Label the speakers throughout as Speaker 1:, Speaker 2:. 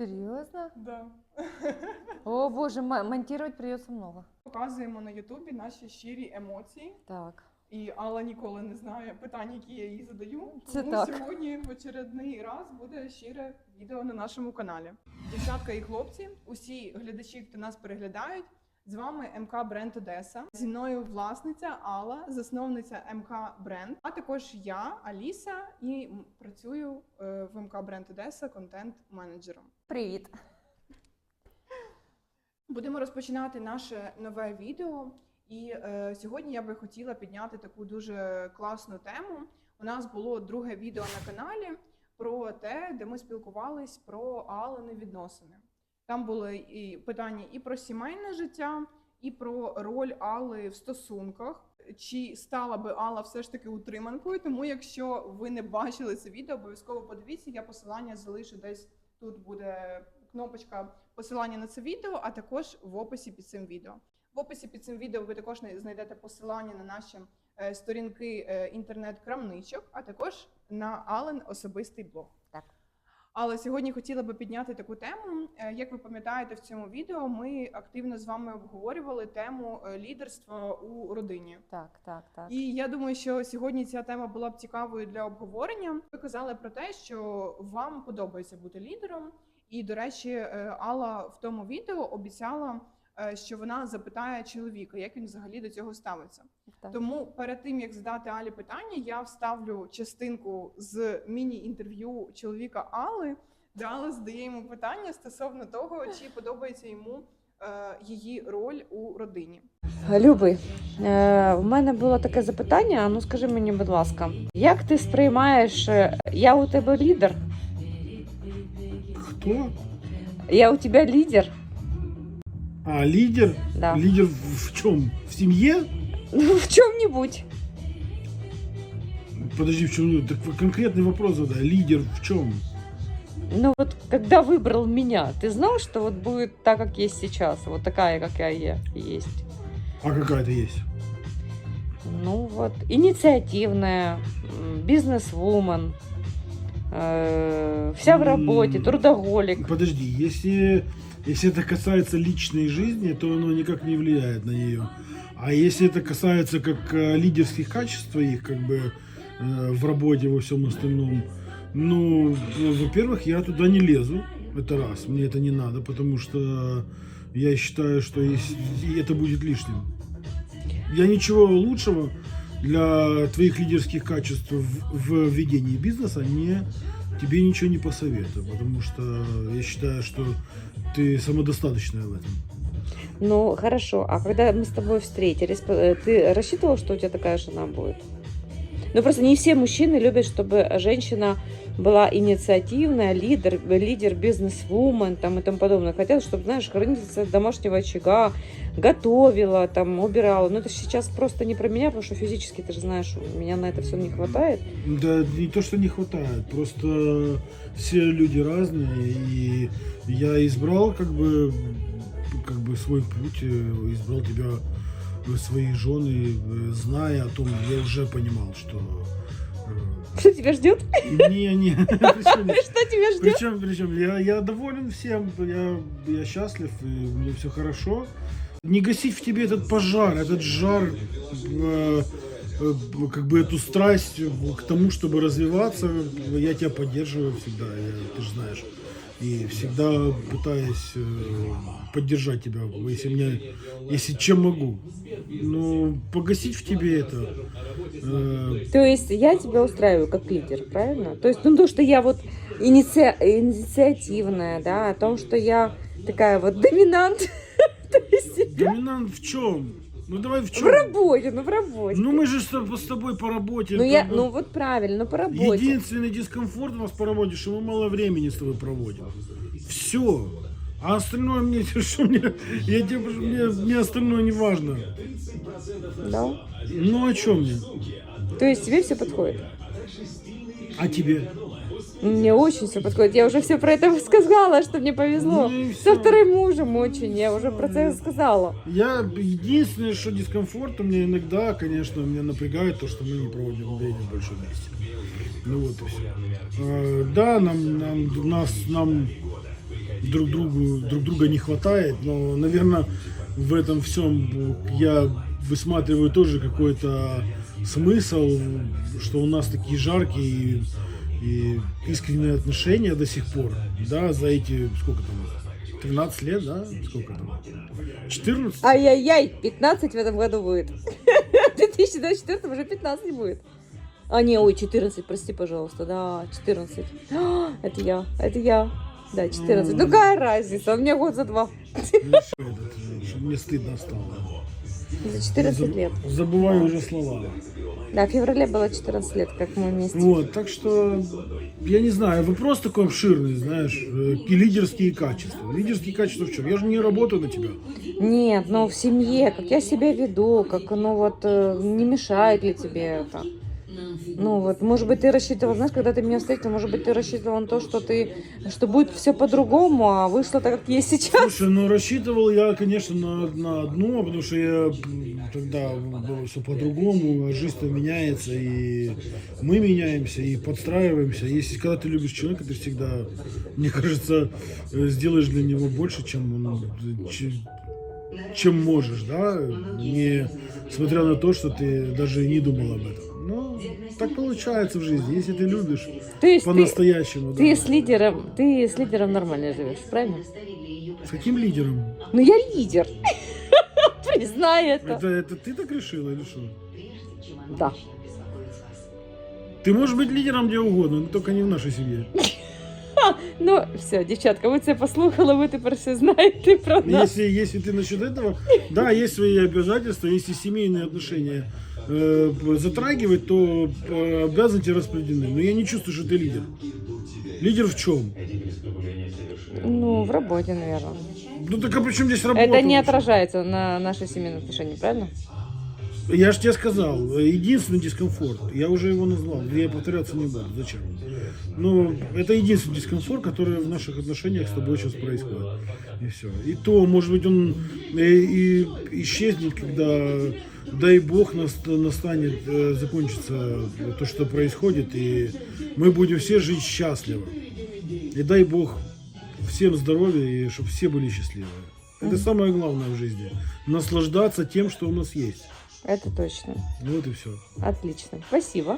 Speaker 1: Серьезно?
Speaker 2: Да.
Speaker 1: О боже, мо- монтировать придется много.
Speaker 2: Показуємо на Ютубі наші щирі емоції.
Speaker 1: Так.
Speaker 2: І Алла ніколи не знає питань, які я їй задаю.
Speaker 1: Це
Speaker 2: Тому
Speaker 1: так.
Speaker 2: сьогодні в очередний раз буде щире відео на нашому каналі. Дівчатка і хлопці, усі глядачі, хто нас переглядають. З вами МК Бренд Одеса. Зі мною власниця Алла, засновниця МК Бренд, а також я, Аліса, і працюю е, в МК Бренд Одеса контент-менеджером.
Speaker 1: Привіт.
Speaker 2: Будемо розпочинати наше нове відео. І е, сьогодні я би хотіла підняти таку дуже класну тему. У нас було друге відео на каналі про те, де ми спілкувались про Алини відносини. Там були і питання і про сімейне життя, і про роль Алли в стосунках. Чи стала би Алла все ж таки утриманкою? Тому, якщо ви не бачили це відео, обов'язково подивіться. Я посилання залишу десь тут буде кнопочка посилання на це відео, а також в описі під цим відео. В описі під цим відео ви також знайдете посилання на наші е, сторінки е, інтернет-крамничок, а також на Ален особистий блог. Але сьогодні хотіла би підняти таку тему. Е, Як ви пам'ятаєте, в цьому відео ми активно з вами обговорювали тему е, лідерства у родині.
Speaker 1: Так, так, так.
Speaker 2: І я думаю, що сьогодні ця тема була б цікавою для обговорення. Ви казали про те, що вам подобається бути лідером. І, до речі, е, Алла в тому відео обіцяла, що вона запитає чоловіка, як він взагалі до цього ставиться.
Speaker 1: Так.
Speaker 2: Тому перед тим як задати Алі питання, я вставлю частинку з міні-інтерв'ю чоловіка Алли, де Алла задає йому питання стосовно того, чи подобається йому е, її роль у родині.
Speaker 3: Люби, е, в мене було таке запитання. Ну скажи мені, будь ласка, як ти сприймаєш? е, Я у тебе лідер?
Speaker 4: Кто?
Speaker 3: Я у тебе лідер?
Speaker 4: А, лидер?
Speaker 3: Да.
Speaker 4: Лидер в чем? В семье?
Speaker 3: Ну, в чому-нибудь.
Speaker 4: Подожди, в чем? Так вы конкретный вопрос задай. Лидер в чем?
Speaker 3: Ну вот, когда выбрал меня, ты знал, что вот будет так, как есть сейчас, вот такая, какая я есть?
Speaker 4: А какая-то есть?
Speaker 3: Ну вот, инициативная, м, бизнес-вумен, э, вся в работе,
Speaker 4: М.
Speaker 3: трудоголик.
Speaker 4: Подожди, если, если это касается личной жизни, то оно никак не влияет на нее. А если это касается как э, лидерских качеств твоих, как бы э, в работе, во всем остальном, ну, э, во-первых, я туда не лезу. Это раз, мне это не надо, потому что я считаю, что это будет лишним. Я ничего лучшего для твоих лидерских качеств в ведении бизнеса не тебе ничего не посоветую, потому что я считаю, что ты самодостаточная в этом.
Speaker 3: Ну, хорошо. А когда мы с тобой встретились, п- э, ты рассчитывал, что у тебя такая жена будет? Ну, просто не все мужчины любят, чтобы женщина была инициативная, лидер, лидер бизнес-вумен там, и тому подобное. Хотят, чтобы, знаешь, хранительница домашнего очага, готовила, там, убирала. Но это сейчас просто не про меня, потому что физически, ты же знаешь, у меня на это все не хватает.
Speaker 4: Да не то, что не хватает, просто все люди разные, и я избрал как бы, как бы свой путь, э, избрал тебя своей жены, э, зная о том, я уже понимал, что...
Speaker 3: Что тебя ждет?
Speaker 4: э, Не, не,
Speaker 3: Что тебя ждет?
Speaker 4: Причем, причем, я, я доволен всем, я, я счастлив, и мне все хорошо. Не гасить в тебе этот пожар, этот жар, э, э, как бы эту страсть к тому, чтобы развиваться. Я тебя поддерживаю всегда, я- ты же знаешь. И всегда пытаюсь э, поддержать тебя, если мне, если чем могу. Но погасить в тебе это. э,
Speaker 3: То есть я тебя устраиваю как лидер, правильно? То есть, ну, то, что я вот иници- инициативная, да, о том, что я такая вот доминант. То есть
Speaker 4: доминант в чем? Ну давай в
Speaker 3: в
Speaker 4: чем?
Speaker 3: работе, ну в работе.
Speaker 4: Ну мы же с тоб- с тобой по работе.
Speaker 3: Ну, я, ну вот правильно, ну по работе.
Speaker 4: Единственный дискомфорт у нас по работе, что мы мало времени с тобой проводим. Все. А остальное мне, что мне, я тебе, мне, мне остальное не важно.
Speaker 3: Да.
Speaker 4: Ну о чем мне?
Speaker 3: То есть тебе все подходит?
Speaker 4: А тебе?
Speaker 3: Мне очень все подходит. Я уже все про это сказала, что мне повезло.
Speaker 4: Ну и
Speaker 3: Со вторым мужем очень. Я уже про это сказала.
Speaker 4: Я единственное, что дискомфорт у меня иногда, конечно, меня напрягает то, что мы не проводим время больше вместе. Ну вот и все. да, нам, нам, нас, нам друг другу друг друга не хватает, но, наверное, в этом всем я высматриваю тоже какой-то смысл, что у нас такие жаркие и, искренние отношения до сих пор, да, за эти, сколько там, 13 лет, да, сколько там, 14?
Speaker 3: Ай-яй-яй, 15 в этом году будет. В 2024 уже 15 будет. А, не, ой, 14, прости, пожалуйста, да, 14. А, Это я, это я. Да, 14. Ну какая разница, у меня год за два.
Speaker 4: Ну, мне стыдно стало.
Speaker 3: За 14 лет.
Speaker 4: Забываю уже слова.
Speaker 3: Да, в феврале было 14 лет, как мы вместе.
Speaker 4: Вот, так что, я не знаю, вопрос такой обширный, знаешь, э, и лидерские качества. Лидерские качества в чем? Я же не работаю на тебя.
Speaker 3: Нет, но в семье, как я себя веду, как, ну вот, э, не мешает ли тебе это? Ну вот, может быть, ты рассчитывал, знаешь, когда ты меня встретил, может быть, ты рассчитывал на то, что ты, что будет все по-другому, а вышло так, как есть сейчас.
Speaker 4: Слушай, ну рассчитывал я, конечно, на, на одно, потому что я тогда было все по-другому, жизнь-то меняется, и мы меняемся, и подстраиваемся. Если когда ты любишь человека, ты всегда, мне кажется, э, сделаешь для него больше, чем он, че- чем можешь, да, не смотря на то, что ты даже не думал об этом. Так получается в жизни, если ты любишь
Speaker 3: То есть ты,
Speaker 4: по-настоящему.
Speaker 3: ты
Speaker 4: да.
Speaker 3: с лидером, ты с лидером нормально живешь, правильно?
Speaker 4: С каким лидером?
Speaker 3: Ну я лидер. Признай это.
Speaker 4: Это, это ты так решила или что?
Speaker 3: Да.
Speaker 4: Ты можешь быть лидером где угодно, но только не в нашей семье.
Speaker 3: Ну, все, дівчатка, ви це послухали, ви тепер все знаєте про нас.
Speaker 4: Если, если ты насчет этого, да, есть свои обязательства, если семейные отношения э, затрагивать, то э, обязанности распределены. Но я не чувствую, что ты лидер. Лидер в чем?
Speaker 3: Ну, в работе, наверное.
Speaker 4: Ну так а при чем здесь работа?
Speaker 3: Это не
Speaker 4: вообще?
Speaker 3: отражается на нашей семейных отношениях, правильно?
Speaker 4: Я же тебе сказал, э, единственный дискомфорт, я уже его назвал, я повторяться не буду, зачем? Но это единственный дискомфорт, который в наших отношениях с тобой сейчас происходит. И все. И то, может быть, он э, и исчезнет, когда, дай бог, нас- настанет, э, закончится то, что происходит, и мы будем все жить счастливо. И дай бог всем здоровья, и чтобы все были счастливы. Это самое главное в жизни. Наслаждаться тем, что у нас есть.
Speaker 3: Это точно.
Speaker 4: Вот и все.
Speaker 3: Отлично. Спасибо.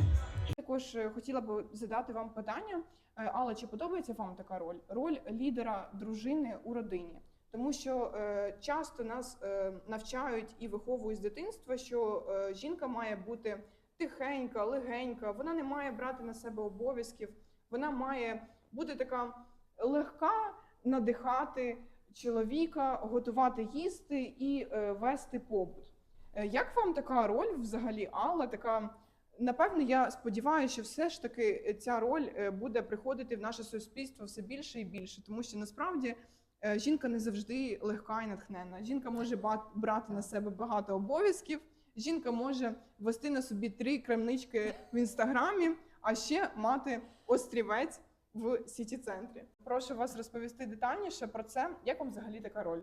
Speaker 2: Також е, хотіла б задати вам питання. Е, Алла, чи подобається вам така роль? Роль лідера дружини у родині? Тому що е, часто нас е, навчають і виховують з дитинства, що е, жінка має бути тихенька, легенька, вона не має брати на себе обов'язків, вона має бути така легка, надихати чоловіка, готувати їсти і е, вести побут. Е, Як вам така роль взагалі, Алла, така Напевно, я сподіваюся, що все ж таки ця роль е, буде приходити в наше суспільство все більше і більше, тому що насправді е, жінка не завжди легка і натхненна. Жінка може брати на себе багато обов'язків. Жінка може вести на собі три крамнички в інстаграмі, а ще мати острівець в сіті центрі. Прошу вас розповісти детальніше про це. Як вам взагалі така роль?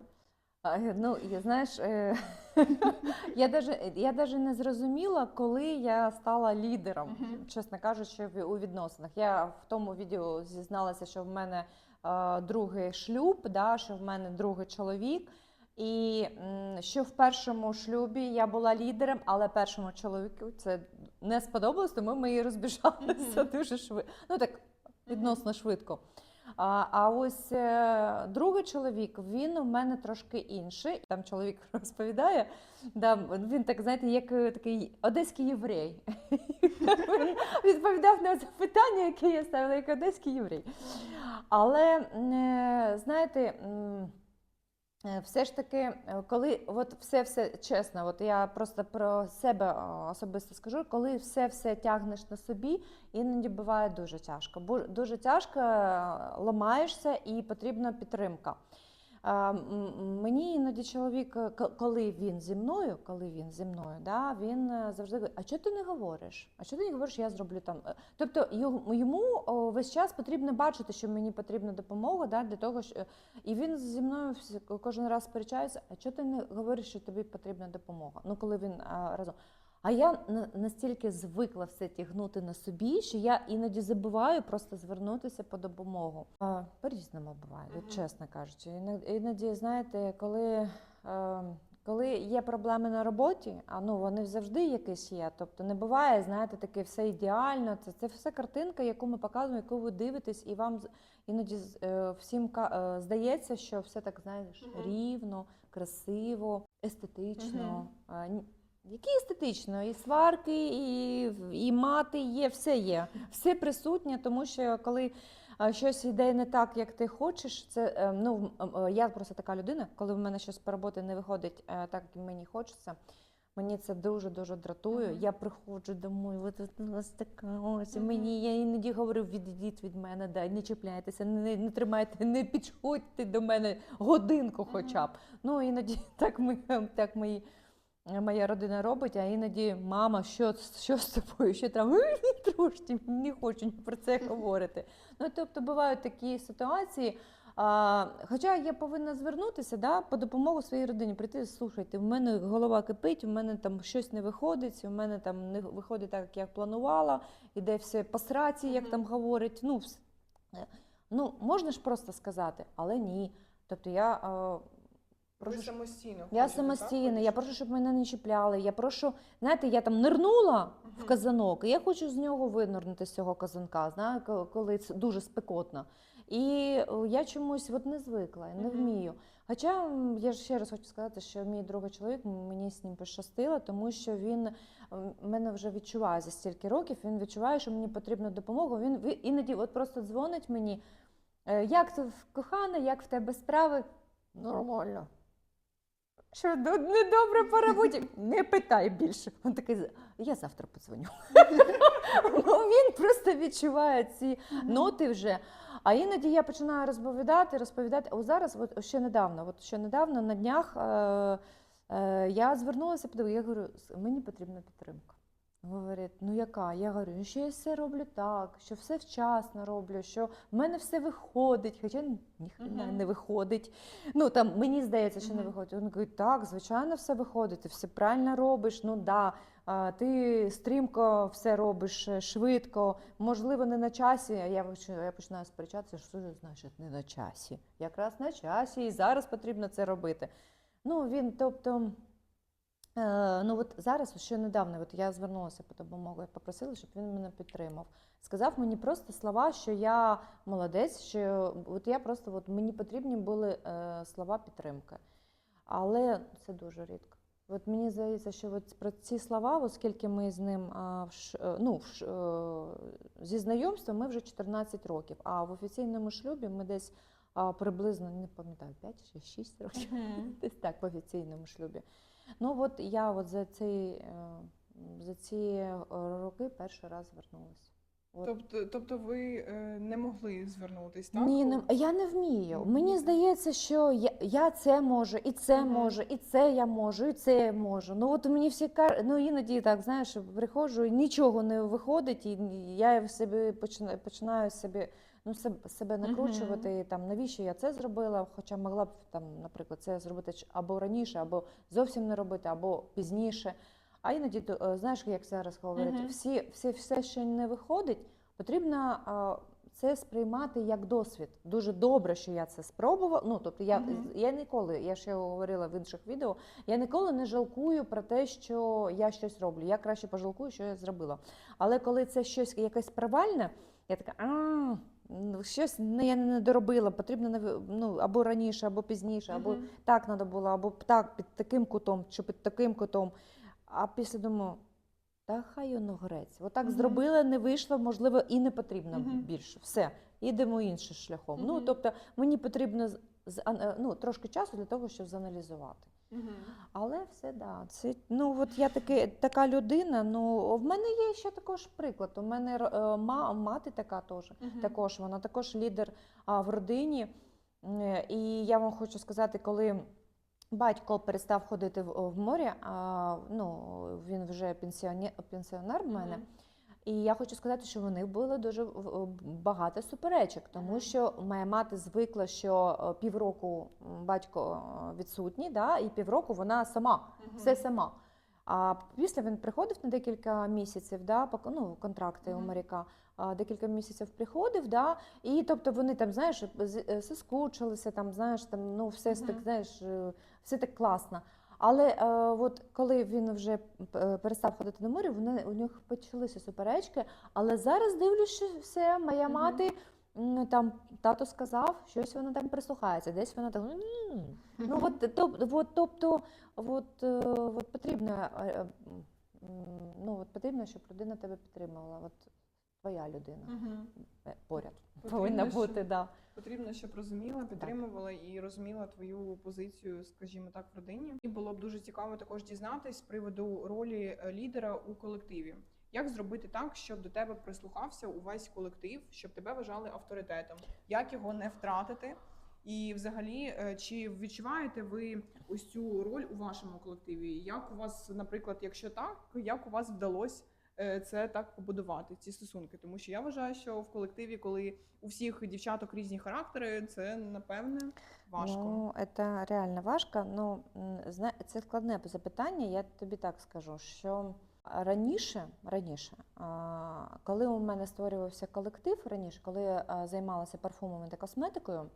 Speaker 1: Е, Ну, я, знаєш, е, я даже, я даже не зрозуміла, коли я стала лідером, чесно кажучи, у відносинах. Я в тому відео зізналася, що в мене е, другий шлюб, да, що в мене другий чоловік. І що в першому шлюбі я була лідером, але першому чоловіку це не сподобалось, тому ми і розбіжалися дуже швидко. Ну так відносно швидко. А, ось е, другий чоловік, він у мене трошки інший. Там чоловік розповідає, да, він так, знаєте, як е, такий одеський єврей. Відповідав на запитання, яке я ставила, як одеський єврей. Але е, знаєте. Е, Все ж таки, е, коли от все все чесно, от я просто про себе особисто скажу, коли все все тягнеш на собі, іноді буває дуже тяжко. Дуже тяжко е, ламаєшся і потрібна підтримка. Мені іноді чоловік, е, коли він зі мною, коли він зі мною, да, він е, завжди говорить, а чого ти не говориш? А чого ти не говориш, я зроблю там. Е, Тобто йому весь час потрібно бачити, що мені потрібна допомога, да, для того, що і він зі мною кожен раз сперечається, а чого ти не говориш, що тобі потрібна допомога? Ну, коли він разом. А я настільки звикла все тягнути на собі, що я іноді забуваю просто звернутися по допомогу. По-різному буває, от чесно кажучи. Іноді, знаєте, коли, е, коли є проблеми на роботі, а ну вони завжди якісь є. Тобто не буває, знаєте, таке все ідеально. Це, це все картинка, яку ми показуємо, яку ви дивитесь, і вам іноді е, всім е, здається, що все так знаєш рівно, красиво, естетично. Які естетично? І сварки, і, і мати є, все є. Все присутнє, тому що коли щось йде не так, як ти хочеш, це е, ну м- я просто така людина, коли в мене щось по роботі не виходить е, так, як мені хочеться. Мені це дуже дуже дратує.
Speaker 2: Мгм.
Speaker 1: Я приходжу домой, от у нас така ось. і
Speaker 2: Мгм.
Speaker 1: Мені я іноді говорю, відійдіть від мене, дай, не чіпляйтеся, не, не тримайте, не підходьте до мене годинку, хоча б. Ну іноді так ми так мої. Моя родина робить, а іноді мама, що, що з тобою? Що там трошки не хочу про це говорити. Ну тобто бувають такі ситуації. А, хоча я повинна звернутися да, по допомогу своїй родині, прийти, слухайте, в мене голова кипить, у мене там щось не виходить, у мене там не виходить так, як я планувала, іде все по сраці, як
Speaker 2: Мгм.
Speaker 1: там говорять. Ну, е, ну, можна ж просто сказати, але ні. Тобто я
Speaker 2: Ви
Speaker 1: прошу, щоб-
Speaker 2: самостійно.
Speaker 1: я
Speaker 2: хочете, так,
Speaker 1: самостійна, я прошу, щоб мене не чіпляли. Я прошу, знаєте, я там нирнула в казанок, і я хочу з нього винирнути з цього казанка, знаю, коли це дуже спекотно. І я чомусь от не звикла, не
Speaker 2: Мгм.
Speaker 1: вмію. Хоча я ще раз хочу сказати, що мій другий чоловік мені з ним пощастило, тому що він мене вже відчуває за стільки років. Він відчуває, що мені потрібна допомога. Він ви- іноді от просто дзвонить мені. «Е, Як ти кохана, як в тебе справи? Нормально. Що недобре по роботі? Не питай більше. Він такий, я завтра подзвоню. Ну, Він просто відчуває ці ноти вже. А іноді я починаю розповідати, розповідати. О, зараз, от ще недавно, от ще недавно на днях е, е, я звернулася, я говорю, мені потрібна підтримка. Говорить, ну яка? Я говорю, «Ну, що я все роблю так, що все вчасно роблю, що в мене все виходить, хоча ніхрена не виходить. Ну там мені здається, що не виходить. Він говорить, так, звичайно, все виходить, ти все правильно робиш. Ну да, ти стрімко все робиш е, швидко, можливо, не на часі. А я я починаю сперечатися, що це значить не на часі. Якраз на часі, і зараз потрібно це робити. Ну він, тобто. Е, ну от зараз, ще недавно, от я звернулася по допомогу, я попросила, щоб він мене підтримав. Сказав мені просто слова, що я молодець, що от я просто от мені потрібні були е, слова підтримки. Але це дуже рідко. От мені здається, що от про ці слова, оскільки ми з ним а, в е, ну, в зі знайомства ми вже 14 років, а в офіційному шлюбі ми десь а, приблизно не пам'ятаю 5 чи 6 років. Десь так в офіційному шлюбі. Ну от я от за ці, е, за ці е, роки перший раз звернулася. От.
Speaker 2: Тобто, тобто ви е, не могли звернутись, так?
Speaker 1: Ні, не, я не вмію. Мені здається, що я, я це можу, і це
Speaker 2: Мгм.
Speaker 1: можу, і це я можу, і це я можу. Ну от мені всі кар... ну іноді так, знаєш, приходжу, і нічого не виходить, і я в себе починаю, починаю собі, ну, себе, накручувати. і Там, навіщо я це зробила? Хоча могла б там, наприклад, це зробити або раніше, або зовсім не робити, або пізніше. А іноді, то, е, знаєш, як зараз говорять,
Speaker 2: Мгм.
Speaker 1: всі, всі, все, що не виходить, потрібно а, це сприймати як досвід. Дуже добре, що я це спробувала. Ну, тобто я,
Speaker 2: Мгм.
Speaker 1: я ніколи, я ще говорила в інших відео, я ніколи не жалкую про те, що я щось роблю. Я краще пожалкую, що я зробила. Але коли це щось якесь провальне, я така, а. Щось не я не доробила, потрібно ну, або раніше, або пізніше, або
Speaker 2: Мгм.
Speaker 1: так треба було, або так під таким кутом, чи під таким кутом. А після думаю, та хай воно грець. Отак
Speaker 2: Мгм.
Speaker 1: зробила, не вийшло, можливо, і не потрібно
Speaker 2: Мгм.
Speaker 1: більше. Все, ідемо іншим шляхом. Ну,
Speaker 2: Мгм.
Speaker 1: тобто, мені потрібно з- з- ан- е, ну, трошки часу для того, щоб заналізувати. Але все да. Це ну от я таки така людина. Ну в мене є ще також приклад. У мене е, ма, мати така теж. Також вона також лідер а, в родині. Е, І я вам хочу сказати, коли батько перестав ходити в, в море, а, ну він вже пенсіонер, пенсіонер в мене.
Speaker 2: Мгм.
Speaker 1: І я хочу сказати, що в них було дуже багато суперечок, тому що моя мати звикла, що е, півроку батько е, відсутній, да, і півроку вона сама, все сама. А після він приходив на декілька місяців, да, ну, контракти у моряка, декілька місяців приходив, да, і тобто вони там, знаєш, е, соскучилися, там, знаєш, там, ну, все ж так, знаєш, все так класно. Але е, от коли він вже е, перестав ходити на море, вони у них почалися суперечки. Але зараз дивлюсь, що все, моя
Speaker 2: Мгм.
Speaker 1: мати там тато сказав, щось вона там прислухається, десь вона там. «М». Ну от, тоб, от, тобто, от, е, от потрібно, е, ну, от потрібно, щоб людина тебе підтримувала. От твоя людина е, поряд
Speaker 2: Потрібно,
Speaker 1: повинна
Speaker 2: щоб-
Speaker 1: бути, да.
Speaker 2: Потрібно, щоб розуміла, підтримувала і розуміла твою позицію, скажімо так, в родині. І було б дуже цікаво також дізнатись з приводу ролі е, лідера у колективі. Як зробити так, щоб до тебе прислухався увесь колектив, щоб тебе вважали авторитетом? Як його не втратити? І взагалі, е, чи відчуваєте ви ось цю роль у вашому колективі? Як у вас, наприклад, якщо так, як у вас вдалося це так побудувати, ці стосунки? Тому що я вважаю, що в колективі, коли у всіх дівчаток різні характери, це напевне важко.
Speaker 1: Ну, це реально важко. Ну, це складне запитання. Я тобі так скажу, що раніше, раніше, коли у мене створювався колектив, раніше, коли займалася парфумами та косметикою,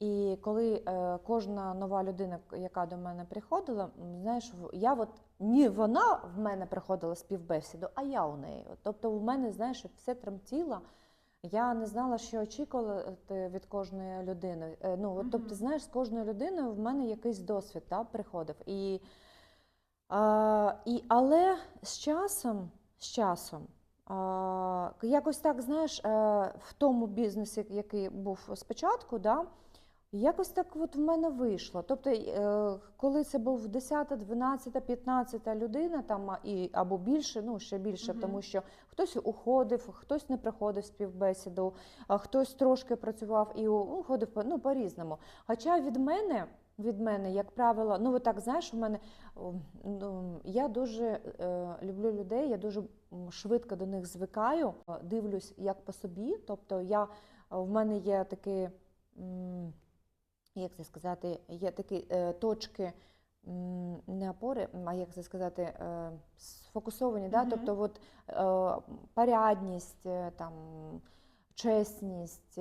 Speaker 1: і коли е, кожна нова людина, яка до мене приходила, знаєш, в- я от ні вона в мене приходила співбесіду, а я у неї. Тобто у мене, знаєш, все тремтіло. Я не знала, що очікувати від кожної людини. Е, Ну, от, тобто, знаєш, з кожною людиною в мене якийсь досвід да, приходив. І, а, і, але з часом, з часом, якось так, знаєш, е, в тому бізнесі, який був спочатку, да, якось так от в мене вийшло. Тобто, е, коли це був 10, 12, 15 людина, там, і, або більше, ну ще більше,
Speaker 2: Мгм.
Speaker 1: тому що хтось уходив, хтось не приходив співбесіду, а хтось трошки працював і ну, ходив по- ну, по-різному. Хоча від мене, від мене, як правило, ну от так знаєш, у мене ну, я дуже е, люблю людей, я дуже швидко до них звикаю, дивлюсь як по собі. Тобто я в мене є такі, м, як це сказати, є такі е, точки. Не опори, а як це сказати, е, сфокусовані, да? Тобто от, е, порядність, там, чесність,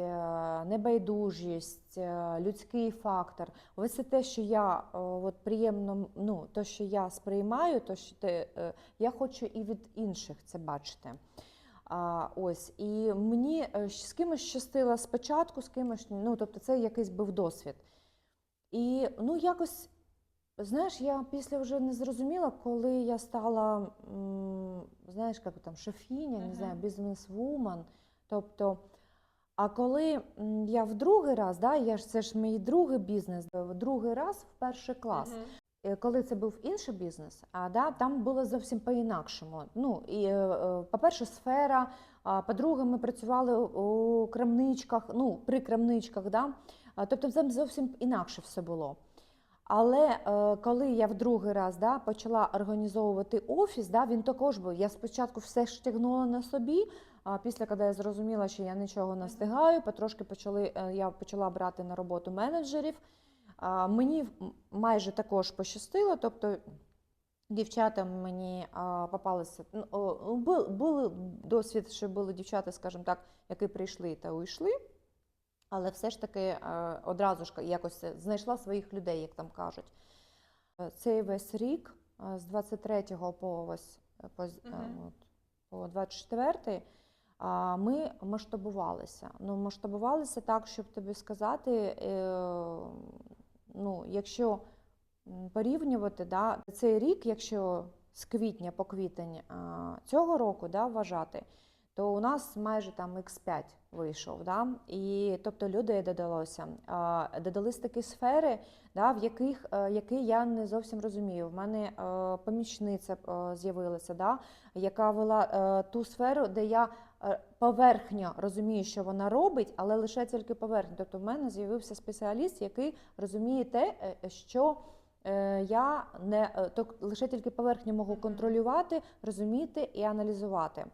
Speaker 1: небайдужість, людський фактор. Ось це те, що я от приємно, ну, то, що я сприймаю, то що те, е, я хочу і від інших це бачити. А, ось, і мені е, з кимось щастило спочатку, з кимось, ну, тобто це якийсь був досвід. І ну, якось, знаєш, я після вже не зрозуміла, коли я стала, знаєш, як там шефіня, не знаю, бізнес-вумен. Тобто, а коли я в другий раз, да, я ж це ж мій другий бізнес, в другий раз в перший клас. Е, Коли це був інший бізнес, а да, там було зовсім по-інакшому. Ну і е, по-перше, сфера. По-друге, ми працювали у крамничках, ну при крамничках, да. Тобто там зовсім інакше все було. Але е, коли я в другий раз да, почала організовувати офіс, да, він також був. Я спочатку все ж тягнула на собі. А після, коли я зрозуміла, що я нічого не встигаю, потрошки почали, я почала брати на роботу менеджерів. Мені майже також пощастило, тобто дівчата мені попалися. ну, були досвід, що були дівчата, скажімо так, які прийшли та уйшли. Але все ж таки одразу ж якось знайшла своїх людей, як там кажуть. Е, Цей весь рік з 23 по ось по, з- е, по 24 а, ми масштабувалися. Ну, масштабувалися так, щоб тобі сказати, е, ну, якщо порівнювати да, цей рік, якщо з квітня по квітень цього року да, вважати, то у нас майже там X5 вийшов. Да? І, тобто людей додалося. Додались такі сфери, да, в яких е, які я не зовсім розумію. В мене е, помічниця е, з'явилася, да, яка вела ту сферу, де я е, розуміє, що вона робить, але лише тільки поверхня. Тобто в мене з'явився спеціаліст, який розуміє те, е, що е, я не то лише тільки поверхню можу контролювати, розуміти і аналізувати.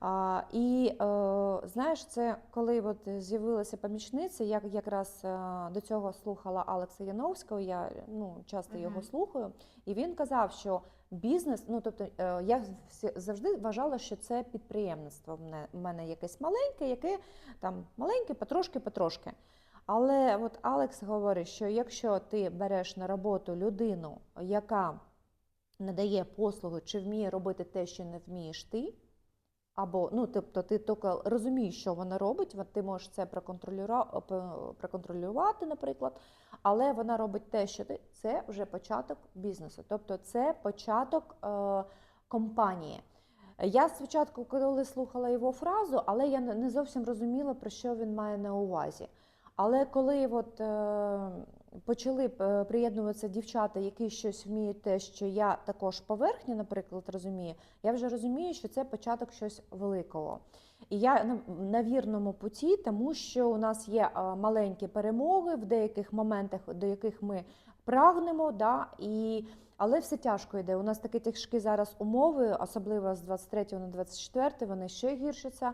Speaker 1: А, і е, знаєш, це коли от з'явилася помічниця, я якраз е, до цього слухала Алекса Яновського, я ну, часто його слухаю, і він казав, що бізнес, ну тобто е, я завжди вважала, що це підприємництво в мене, в мене якесь маленьке, яке там маленьке, потрошки, потрошки. Але от Алекс говорить, що якщо ти береш на роботу людину, яка надає послуги чи вміє робити те, що не вмієш ти, або ну, тобто ти тільки розумієш, що вона робить, ти можеш це проконтролювати, наприклад, але вона робить те, що ти це вже початок бізнесу, тобто це початок е, компанії. Я спочатку, коли слухала його фразу, але я не зовсім розуміла, про що він має на увазі. Але коли от, е, почали е, приєднуватися дівчата, які щось вміють те, що я також поверхні, наприклад, розумію, я вже розумію, що це початок щось великого. І я на, вірному путі, тому що у нас є е, маленькі перемоги в деяких моментах, до яких ми прагнемо, да, і, але все тяжко йде. У нас такі тяжкі зараз умови, особливо з 23 на 24, вони ще гіршаться.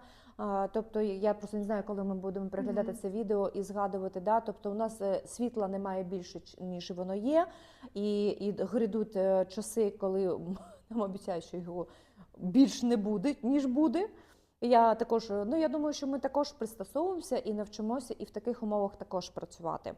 Speaker 1: Тобто я просто не знаю, коли ми будемо переглядати
Speaker 2: Мгм.
Speaker 1: це відео і згадувати. Да? Тобто у нас е, світла немає більше, ніж воно є, і, і грядуть е, часи, коли нам обіцяють, що його більш не буде, ніж буде. Я також, е, ну я думаю, що ми також пристосовуємося і навчимося і в таких умовах також працювати.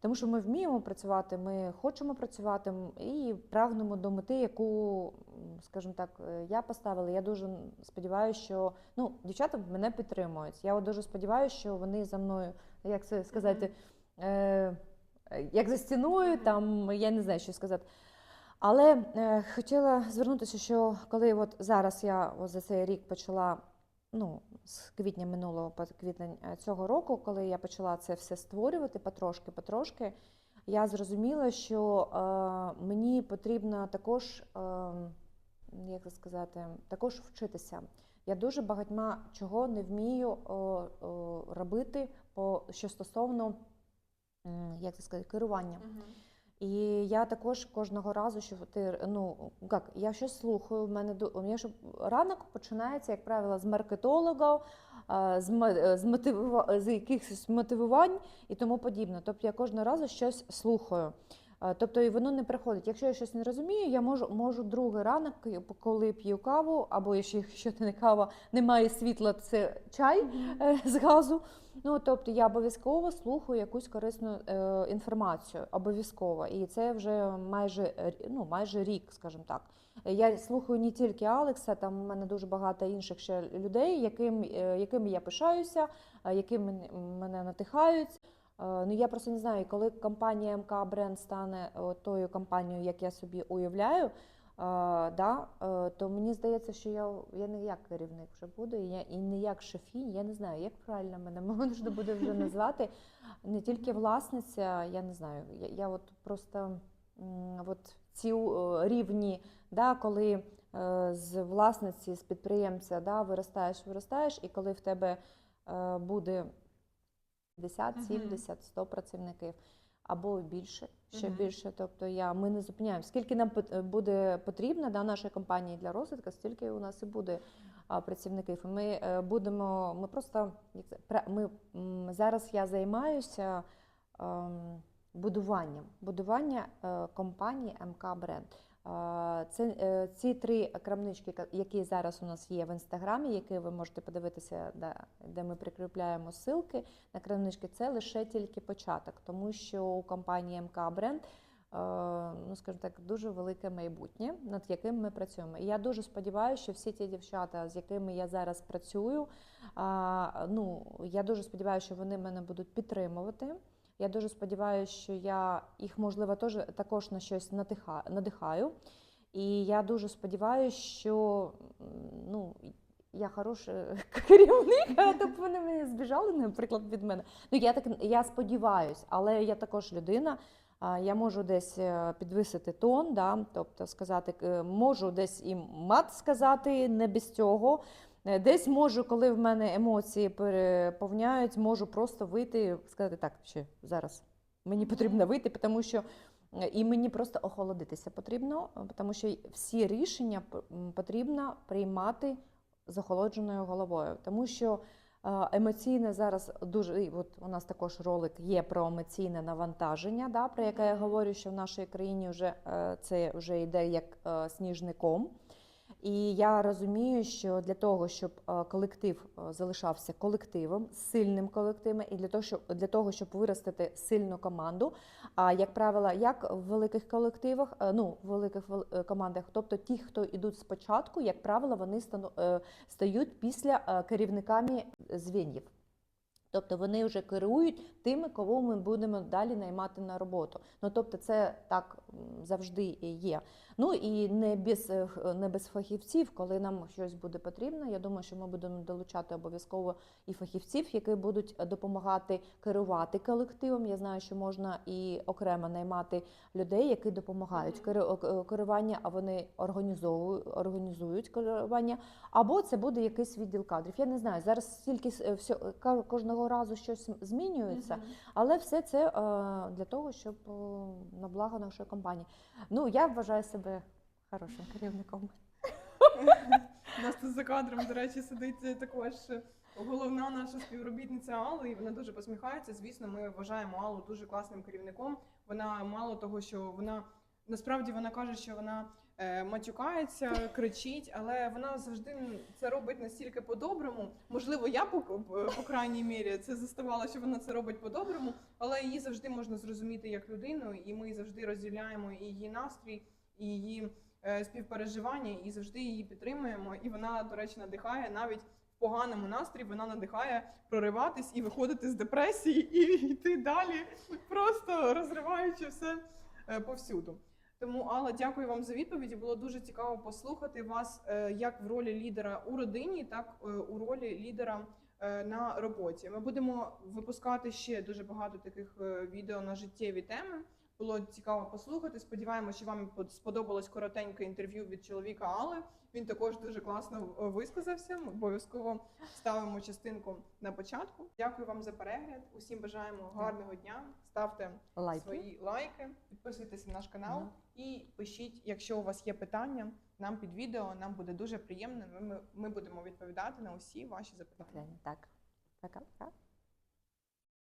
Speaker 1: Тому що ми вміємо працювати, ми хочемо працювати і прагнемо до мети, яку, скажімо так, е, я поставила. Я дуже сподіваюся, що ну, дівчата мене підтримують. Я дуже сподіваюся, що вони за мною, як це сказати, е, як за стіною, там я не знаю, що сказати. Але е, хотіла звернутися, що коли от зараз я от за цей рік почала, ну, з квітня минулого по квітень цього року, коли я почала це все створювати потрошки, потрошки, я зрозуміла, що е, мені потрібно також, е, як це сказати, також вчитися. Я дуже багатьма чого не вмію о, о, робити, по, що стосовно як це сказати, керування.
Speaker 2: Мгм.
Speaker 1: І я також кожного разу, що ти ну як я щось слухаю. В мене у мене що ранок починається, як правило, з маркетолога, з ме- е, з мотивува- з якихось мотивувань і тому подібне. Тобто я кожного разу щось слухаю. А, Тобто і воно не приходить. Якщо я щось не розумію, я можу можу другий ранок, коли п'ю каву, або якщо не кава, немає світла, це чай е, з газу. Ну тобто я обов'язково слухаю якусь корисну е, інформацію, обов'язково. І це вже майже е, ну, майже рік, скажімо так. Е, Я слухаю не тільки Алекса, там у мене дуже багато інших ще людей, яким, е, якими я пишаюся, е, які мене натихають. Е, Ну я просто не знаю, коли компанія МК Бренд стане е, тою компанією, як я собі уявляю. е, Да, то мені здається, що я, я не як керівник вже буду, і, я, і не як шефінь, я не знаю, як правильно мене можна буде вже назвати. Не тільки власниця, я не знаю. Я, я от просто от ці рівні, да, коли з власниці, з підприємця да, виростаєш, виростаєш, і коли в тебе буде 50,
Speaker 2: Мгм.
Speaker 1: 70, 100 працівників або більше, ще більше. Тобто я, ми не зупиняємо. Скільки нам буде потрібно да, нашій компанії для розвитку, стільки у нас і буде а, працівників. Ми е, будемо, ми просто як це, пра- ми, зараз я займаюся ем, будуванням, будування е, компанії МК Бренд. Це е, ці три крамнички, які зараз у нас є в інстаграмі, які ви можете подивитися, де, де ми прикріпляємо ссылки на крамнички, це лише тільки початок, тому що у компанії МК Бренд. е, Ну, скажімо так, дуже велике майбутнє, над яким ми працюємо. І я дуже сподіваюся, що всі ті дівчата, з якими я зараз працюю, ну я дуже сподіваюся, що вони мене будуть підтримувати. Я дуже сподіваюся, що я їх, можливо, теж також на щось надихаю. І я дуже сподіваюся, що ну, я хороший керівник, а то вони мені збіжали, наприклад, від мене. Ну, я так я сподіваюся, але я також людина. Я можу десь е, підвисити тон, да, тобто сказати, е, можу десь і мат сказати, не без цього. Е, Десь можу, коли в мене емоції переповняють, можу просто вийти, сказати так, ще зараз. Мені потрібно вийти, тому що е, і мені просто охолодитися потрібно, е, тому що всі рішення потрібно приймати з охолодженою головою, тому що емоційне зараз дуже і от у нас також ролик є про емоційне навантаження, да, про яке я говорю, що в нашій країні вже це вже йде як сніжником. І я розумію, що для того, щоб е, колектив е, залишався колективом, сильним колективом, і для того, щоб для того, щоб виростити сильну команду. А як правило, як в великих колективах, е, ну в великих вел- командах, тобто ті, хто йдуть спочатку, як правило, вони стану- стають після керівниками звеньїв. Тобто вони вже керують тими, кого ми будемо далі наймати на роботу. Ну тобто, це так завжди є. Ну і не без, е, не без фахівців, коли нам щось буде потрібно. Я думаю, що ми будемо долучати обов'язково і фахівців, які будуть допомагати керувати колективом. Я знаю, що можна і окремо наймати людей, які допомагають е, керування, а вони організовують, організують керування. Або це буде якийсь відділ кадрів. Я не знаю. Зараз стільки е, ка- кожного разу щось змінюється.
Speaker 2: Мгм.
Speaker 1: Але все це е, для того, щоб е, на благо нашої компанії. Ну, я вважаю себе хорошим керівником.
Speaker 2: У нас тут за кадром, до речі, сидить е, також е, головна наша співробітниця Алла, і вона дуже посміхається. Звісно, ми вважаємо Аллу дуже класним керівником. Вона мало того, що вона насправді вона каже, що вона матюкається, кричить, але вона завжди це робить настільки по-доброму. Можливо, я по, по крайній мірі це заставала, що вона це робить по-доброму, але її завжди можна зрозуміти як людину, і ми завжди розділяємо і її настрій, і її е, співпереживання і завжди її підтримуємо. І вона, до речі, надихає навіть поганому настрої. Вона надихає прориватись і виходити з депресії і йти далі, просто розриваючи все е, повсюду. Тому Алла, дякую вам за відповіді. Було дуже цікаво послухати вас е, як в ролі лідера у родині, так е, у ролі лідера е, на роботі. Ми будемо випускати ще дуже багато таких відео на життєві теми. Було цікаво послухати. Сподіваємося, що вам сподобалось коротеньке інтерв'ю від чоловіка Алли. Він також дуже класно висказався. Ми обов'язково ставимо частинку на початку. Дякую вам за перегляд. Усім бажаємо гарного дня. Ставте
Speaker 1: Лайки.
Speaker 2: свої лайки, підписуйтесь на наш канал. І пишіть, якщо у вас є питання нам під відео. Нам буде дуже приємно. Ми, ми будемо відповідати на усі ваші запитання.
Speaker 1: Так. Пока. Пока.